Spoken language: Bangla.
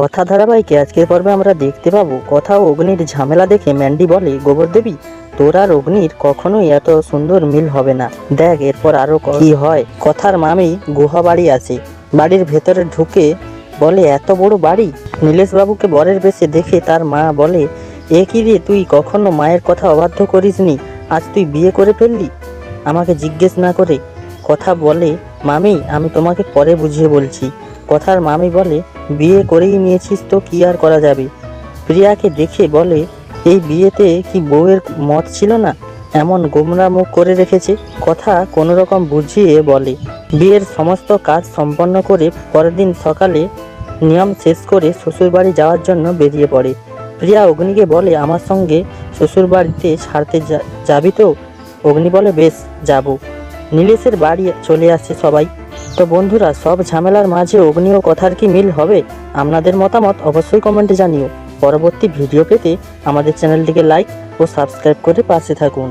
কথা ধারাবাহিকে আজকের পর্বে আমরা দেখতে পাবো কথা অগ্নির ঝামেলা দেখে ম্যান্ডি বলে, গোবর দেবী, তোর আর অগ্নির কখনোই এত সুন্দর মিল হবে না। দেখ, এরপর আরও ক- হয়? কথার মামি গুহা বাড়ি আছে। বাড়ির ভেতরে ঢুকে বলে, এত বড় বাড়ি? নীলেশ বাবুকে বরের বেশে দেখে তার মা বলে, এ কি রে, তুই কখনো মায়ের কথা অবাধ্য করিসনি? আজ তুই বিয়ে করে ফেললি? আমাকে জিজ্ঞেস না করে। কথা বলে, মামি, আমি তোমাকে পরে বুঝিয়ে বলছি। কথার মামি বলে, বিয়ে করেই নিয়েছিস তো, কি আর করা যাবে? প্রিয়াকে দেখে বলে, এই বিয়েতে কি বউয়ের মত ছিল না? এমন গোমরা মুখ করে রেখেছে। কথা কোনো রকম বুঝিয়ে বলে, বিয়ের সমস্ত কাজ সম্পন্ন করে পরের দিন সকালে নিয়ম শেষ করে শ্বশুরবাড়ি যাওয়ার জন্য বেরিয়ে পড়ে। প্রিয়া অগ্নিকে বলে, আমার সঙ্গে শ্বশুরবাড়িতে ছাড়তে যাবি তো? অগ্নি বলে, বেশ, যাব। নীলেশের বাড়ি চলে আসছে সবাই। তো বন্ধুরা, সব ঝামেলার মাঝে অগ্নি ও কথার কি মিল হবে? আপনাদের মতামত অবশ্যই কমেন্টে জানিও। পরবর্তী ভিডিও পেতে আমাদের চ্যানেলটিকে লাইক ও সাবস্ক্রাইব করে পাশে থাকুন।